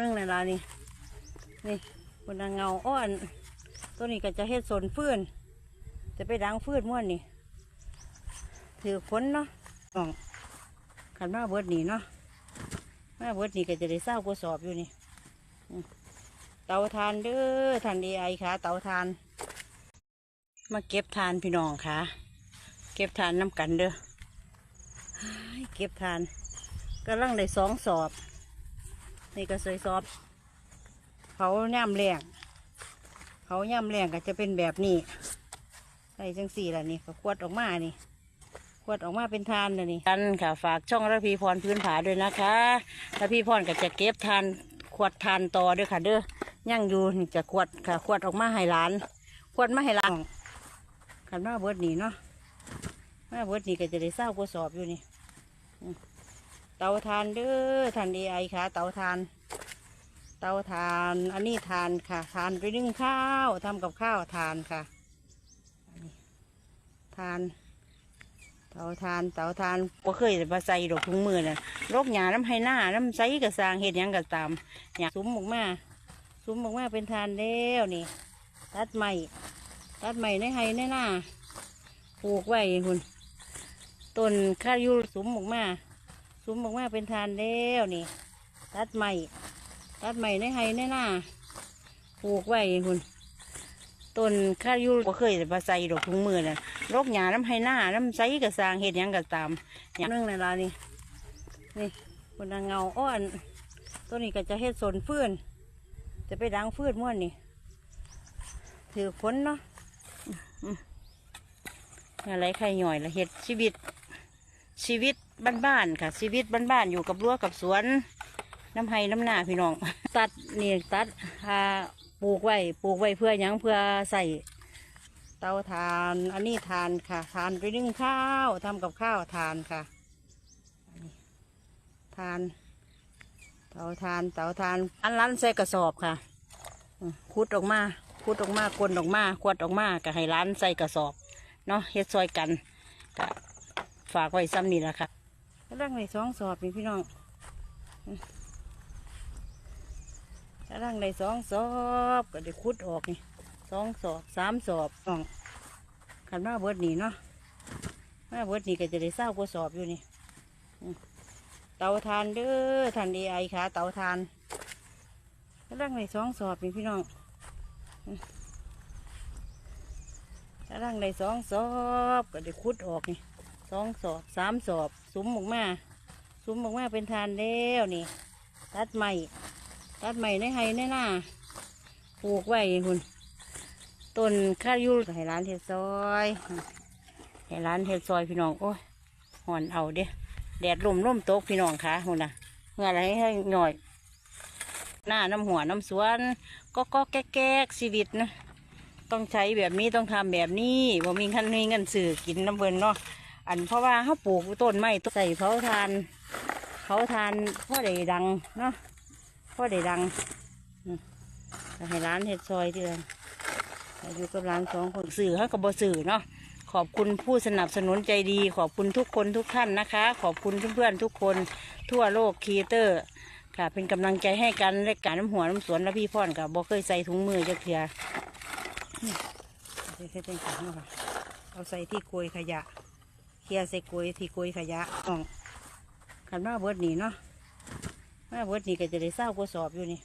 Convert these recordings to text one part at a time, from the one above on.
นึ่งในร้านนี่นี่บนเงาอ้อนตัวนี้ก็จะเฮ็ดสนฟืนจะไปดังฟืนม้วนนี่ถือฝนเนาะน้องขันมาเบิดนี่เนาะมาเบิดนี่ก็จะได้เศร้ากระสอบอยู่นี่เตาทานเด้อทานดีไอค่ะ เตาทาน มาเก็บทานพี่น้องค่ะ เก็บทานน้ำกันเด้อเฮ้ยเก็บทานกำลังได้สองสอบ นี่ก็สวยซอบเขาย่ำแรงเขาย่ำแรงก็จะเป็นแบบนี้ใส่จังสี่ละนี่ก็ขวดออกมานี่ขวดออกมาเป็นทานเลยนี่กันค่ะฝากช่องระพีพรพื้นผาด้วยนะคะระพีพรก็จะเก็บทานขวดทานต่อด้วยค่ะ เด้อย่างอยู่นี่จะขวดค่ะขวดออกมาให้หลานขวดมาให้หลานขันมาเบิดนี่เนาะมาเบิดนี่ก็จะได้เศร้ากระสอบอยู่นี่ เตาทานเด้อทานดีไอค่ะ เตาทาน เตาทาน อันนี้ทานค่ะ ทานไปนึ่งข้าวทำกับข้าวทานค่ะทาน เตาทาน เตาทานบ่เคยมาใส่ดอกถุงมือน่ะโรคหยาน้ำให้หน้าน้ำใสกระสางเห็ดยังกระตามอยากซุ้มออกมาซุ้มออกมาเป็นทานแล้วนี่ ตัดใหม่ตัดใหม่ในให้ในหน้าปลูกไว้คุณต้นข้าวยูซุ้มออกมา ซุ้มออกมาเป็นทานแล้วนี่ ตัดใหม่ตัดใหม่ในไฮในหน้าปลูกไว้คุณต้นข้าวยูบ่เคยมาใส่ดอกถุงมือน่ะโรคหยาน้ำให้หน้าน้ำใสกระสางเห็ดยังกระตามอย่างนึงในร้านนี่นี่บนเงาอ้อนตัวนี้ก็จะเฮ็ดสนฟืนจะไปดังฟืนม้วนนี่ถือฝนเนาะอืมอะไรใครหน่อยละเห็ดชีวิตชีวิต บ้านๆค่ะ ชีวิตบ้านๆอยู่กับรั้วกับสวน น้ำไห้น้ำหน้าพี่น้อง ตัดนี่ตัดอ่าปลูกไว้ปลูกไว้เพื่อหยังเพื่อใส่เตาทานอันนี้ทานค่ะ ทานไปนึ่งข้าวทำกับข้าวทานค่ะทาน เตาทานเตาทานอันร้านใส่กระสอบค่ะอืมขุดออกมาขุดออกมากลนออกมาขวดออกมาก็ให้ร้านใส่กระสอบเนาะเฮ็ดซอยกันก็ฝากไว้ซ้ำนี่แหละค่ะ กำลังในสองสอบนี่พี่น้องกำลังในสองสอบก็ได้คุดออกนี่สองสอบสามสอบน้องขันมาเบิดนี่เนาะมาเบิดนี่ก็จะได้เศร้ากว่าสอบอยู่นี่เตาทานเด้อทานดีไอค่ะเตาทานกำลังในสองสอบนี่พี่น้องอืมกำลังในสองสอบก็ได้คุดออกนี่ สองสอบสามสอบซุ้มออกมาซุ้มออกมาเป็นทานแล้วนี่ ตัดใหม่ตัดใหม่ในไฮในหน้าปลูกไว้คุณต้นข้าวยูให้ร้านเห็ดซอยให้ร้านเห็ดซอยพี่น้องโอ้ยหอนเอาเด้แดดลมลมโตกพี่น้องคะคุณน่ะเมื่อไรให้หน่อย หน้าน้ำหัวน้ำสวนก็ก็แก๊กแก๊กชีวิตนะต้องใช้แบบนี้ต้องทำแบบนี้บ่มีคันมีเงินสื่อกินน้ำเบินเนาะ อันเพราะว่าเขาปลูกต้นไม้ใส่เผาทานเผาทานพ่อได้ดังเนาะพ่อได้ดังให้ร้านเห็ดซอยเดือนอยู่กับร้านสองคนสื่อเขากับบสื่อเนาะขอบคุณผู้สนับสนุนใจดี ขอบคุณทุกคนทุกท่านนะคะ ขอบคุณเพื่อนๆทุกคนทั่วโลกคีเตอร์ ค่ะ เป็นกำลังใจให้กันและการน้ำหัวน้ำสวนและพี่พ่อนกับบ่เคยใส่ถุงมือจะเทียใส่แค่เต็มถังค่ะเอาใส่ที่โกยขยะ เคลียร์ใส่โกยที่โกยขยะอ่องขันมาเบิดนี่เนาะมาเบิดนี่ก็จะได้เศร้ากระสอบอยู่นี่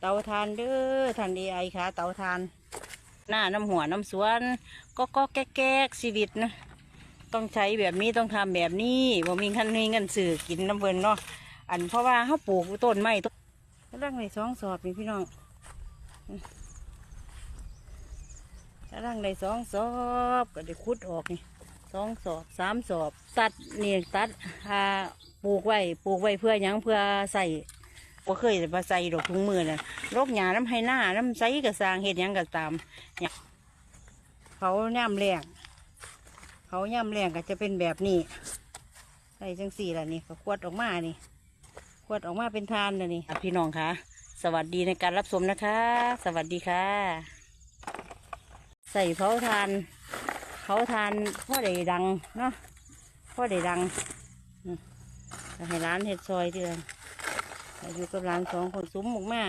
เตาทานเด้อทานดีไอค่ะเตาทาน หน้าน้ำหัวน้ำสวนก็ก็แก๊กแก๊กชีวิตนะต้องใช้แบบนี้ต้องทำแบบนี้บ่มีคันมีเงินสื่อกินน้ำเบินเนาะอันเพราะว่าเขาปลูกต้นไม้ต้นกำลังในสองสอบนี่พี่น้องกำลังได้สองสอบก็ได้คุดออกนี่ สองสอบสามสอบ ตัดนี่ตัดอ่าปลูกไว้ปลูกไว้เพื่อหยังเพื่อใส่บ่เคยมาใส่ดอกถุงมือน่ะโรคหยาน้ำให้หน้าน้ำใสกระสร้างเห็ดหยังกระตามเนี่ยเขาย่ำแรงเขาย่ำแรงก็จะเป็นแบบนี้ใส่จังสี่ละนี่ก็ขวดออกมานี่ขวดออกมาเป็นทานเลยนี่อะพี่น้องคะสวัสดีในการรับชมนะคะ สวัสดีค่ะ ใส่เผาทาน เผาทานพ่อได้ดังเนาะพ่อได้ดังให้ร้านเห็ดซอยเดือนอยู่กับหลานสองคนซุ้มหมกมา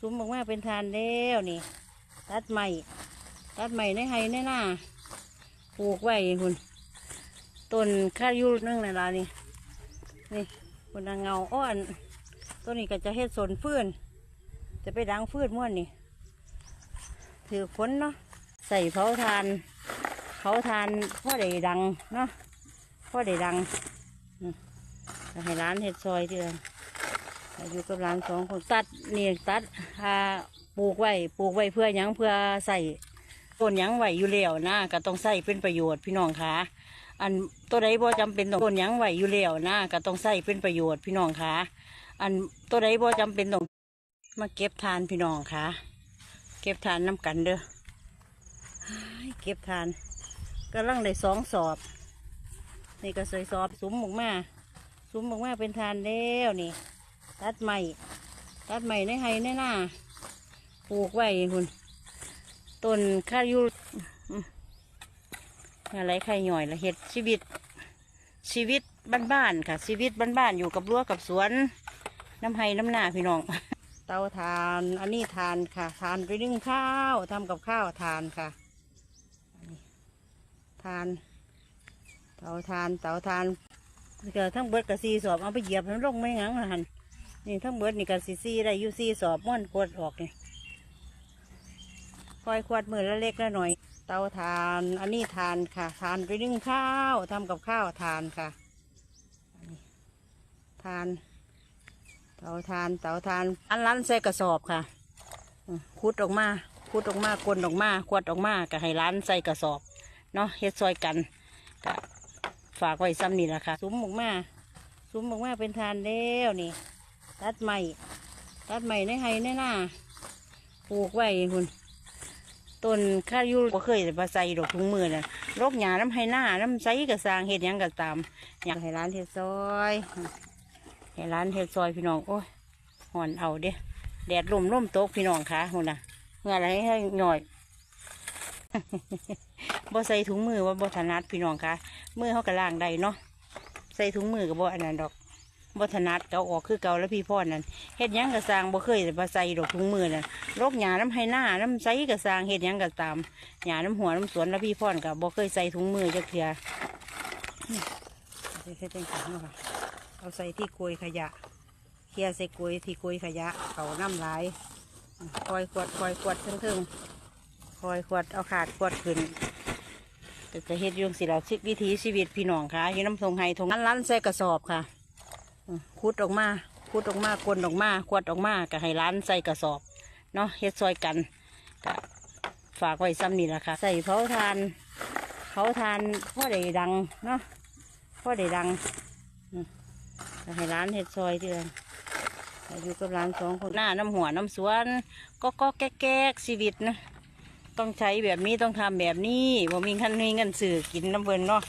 ซุ้มหมกมาเป็นทานแล้วนี่ ตัดใหม่ตัดใหม่ในไฮในหน้าปลูกไว้คุณต้นข้ายุนึงนั่นล่ะนี่นี่คนนางเงาอ้อนต้นนี้ก็จะเฮ็ดสนฟื้นจะไปดังฟื้นม่วนนี่ถือฝนเนาะใส่เผาทาน เผาทานพ่อได้ดังเนาะพ่อได้ดังให้ร้านเฮ็ดซอยเดือนอยู่กับร้านสองคนตัดนี่ตัดอ่าปลูกไว้ปลูกไว้เพื่อยังเพื่อใส่ต้นยังไว้อยู่แล้วนะก็ต้องใส่เป็นประโยชน์พี่น้องคะอันตัวใดบ่จำเป็นต้องต้นยังไว้อยู่แล้วนะก็ต้องใส่เป็นประโยชน์พี่น้องคะอันตัวใดบ่จำเป็นต้องมาเก็บทานพี่น้องคะเก็บทานน้ำกันเด้อเก็บทาน กำลังได้สองสอบ นี่ก็ใส่สอบสุมหมกมาสุมหมกมาเป็นทานแล้วนี่ ตัดใหม่ตัดใหม่ในไฮในหน้าปลูกไว้คุณต้นข้ายุอะไรไข่หน่อยละเห็ดชีวิต ชีวิตบ้านๆค่ะ ชีวิตบ้านๆอยู่กับรั้วกับสวน น้ำไห้น้ำหน้าพี่น้อง เตาทาน อันนี้ทานค่ะ ทานไปนึ่งข้าวทำกับข้าวทานค่ะ ทาน เตาทานเตาทานเกิดทั้งเบิดกับซีสอบเอาไปเหยียบทั้งลงไม่งั้งหันนี่ทั้งเบิดนี่กับซีซีได้ยูซีสอบม้วนกดออกนี่คอยขวดมือละเล็กละหน่อย เตาทาน อันนี้ทานค่ะ ทานไปนึ่งข้าวทำกับข้าวทานค่ะทาน เตาทาน เตาทาน อันร้านใส่กระสอบค่ะอืมขุดออกมาขุดออกมากลนออกมาขวดออกมาก็ให้ร้านใส่กระสอบ เนาะเฮ็ดซอยกันก็ฝากไว้ซ้ำนี่แหละค่ะซุ้มออกมาซุ้มออกมาเป็นทานแล้วนี่ ตัดใหม่ตัดใหม่ในไฮในหน้าปลูกไว้คุณต้นข้ายุบ่เคยมาใส่ดอกถุงมือน่ะโรคหยาน้ำให้หน้าน้ำใสกระสางเห็ดยังกระตาม อยากให้ร้านเห็ดซอยให้ร้านเห็ดซอยพี่น้องโอ้ยห่อนเอาเด้แดดลมลมโตกพี่น้องคะหุ่นน่ะเงอะไรให้หน่อย บ่ใส่ถุงมือว่าบ่ถนัดพี่น้องคะมือเขากระล่างได้เนาะใส่ถุงมือกับบ่อันนั้นดอกบ่ถนัดเกาออกคือเกาแล้วพี่พ่อนั่นเฮ็ดยังกระสร้างบ่เคยมาใส่ดอกถุงมือน่ะโรคหยาน้ำให้หน้าน้ำใสกระสร้างเฮ็ดยังกระตามหยาน้ำหัวน้ำสวนแล้วพี่พ่อนกับบ่เคยใส่ถุงมือจักเทื่อนี่เอาใส่ที่โกยขยะเคลียใส่โกยที่โกยขยะเขาน้ำลายคอยขวดคอยขวดเทิงๆ อยขวดเอาขาดขวดขึ้นแต่จะเฮ็ดยุ่งสิเราชิวิถีชีวิตพี่น้องค่ะยู่น้ำทงไห้ทงนั้นล้านใส่กระสอบค่ะอืมขุดออกมาขุดออกมากลนออกมาขวดออกมาก็ให้ร้านใส่กระสอบเนาะเฮ็ดซอยกันก็ฝากไว้ซ้ำนี่แหละค่ะ ใส่เผาทานเผาทานพ่อได้ดังเนาะพ่อได้ดังก็ให้ร้านเฮ็ดซอยเดือนอยู่กับร้านสองคนหน้าน้ำหัวน้ำสวน ก็ก็แก๊กแก๊กชีวิตนะ ต้องใช้แบบนี้ต้องทำแบบนี้บ่มีขั้นมีเงินสื่อกินน้ำเบินเนาะ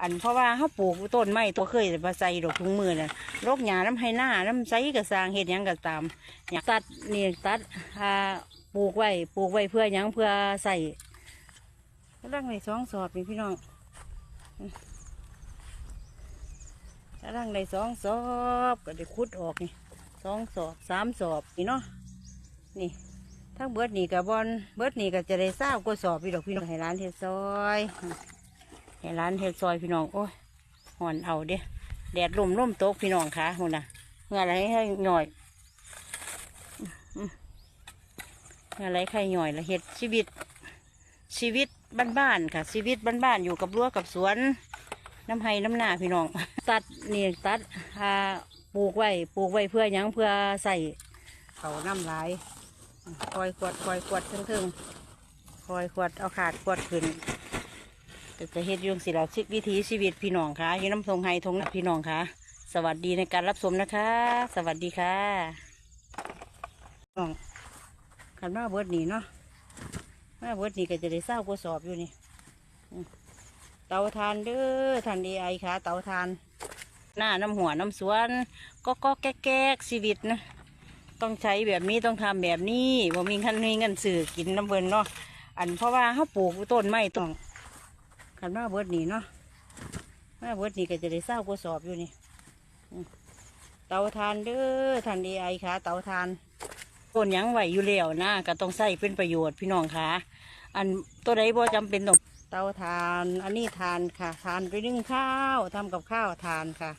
อันเพราะว่าเขาปลูกต้นไม้ตัวเคยมาใส่ดอกถุงมือน่ะโรคหยาน้ำให้หน้าน้ำใสกระสางเห็ดหยังกระตามอยากตัดนี่ตัดอ่าปลูกไว้ปลูกไว้เพื่อหยังเพื่อใส่กำลังในสองสอบนี่พี่น้องกำลังในสองสอบก็ได้คุดออกนี่สองสอบสามสอบนี่เนาะนี่ ทั้งเบิดนี่กับบอลเบิดนี่ก็จะได้ทราบก็สอบพี่ดอกพี่น้องให้ร้านเทซอยให้ร้านเฮ็ดซอยพี่น้องโอ้ยห่อนเอาเด้แดดลมลมโตกพี่น้องคะหุ่นน่ะเงอะไรให้หน่อยอืมเงอะไรไข่หน่อยละเห็ดชีวิต ชีวิตบ้านๆค่ะ ชีวิตบ้านๆอยู่กับรั้วกับสวนน้ำไห้น้ำหน้าพี่น้อง ตัดนี่ตัดปลูกไว้ปลูกไว้เพื่อยังเพื่อใส่เขาน้ำลาย คอยขวดคอยขวดเทิงๆคอยขวดเอาขาดขวดขึ้นแต่จะเฮ็ดยุ่งสิเราชิวิถีชีวิตพี่น้องค่ะยู่น้ำทงไฮทงนักพี่น้องค่ะ สวัสดีในการรับชมนะคะ สวัสดีค่ะน้องขันมาเบิดหนีเนาะมาเบิดหนีก็จะได้เศร้ากระสอบอยู่นี่เตาทานเด้อทานดีไอค่ะ เตาทาน หน้าน้ำหัวน้ำสวน ก็ก็แก๊กแก๊กชีวิตนะ ต้องใช้แบบนี้ต้องทำแบบนี้บ่มีขั้นมีเงินสื่อกินน้ำเบินเนาะอันเพราะว่าเขาปลูกต้นไม้ต้องขันมาเบิดนี่เนาะมาเบิดนี่ก็จะได้เศร้ากระสอบอยู่นี่เตาทานเด้อทานดีไอค่ะเตาทานต้นยังไหวอยู่แล้วนะก็ต้องใส่เป็นประโยชน์พี่น้องค่ะอันตัวใดบ่จำเป็นต้องเตาทาน อันนี้ทานค่ะ ทานไปนึ่งข้าวทำกับข้าวทานค่ะ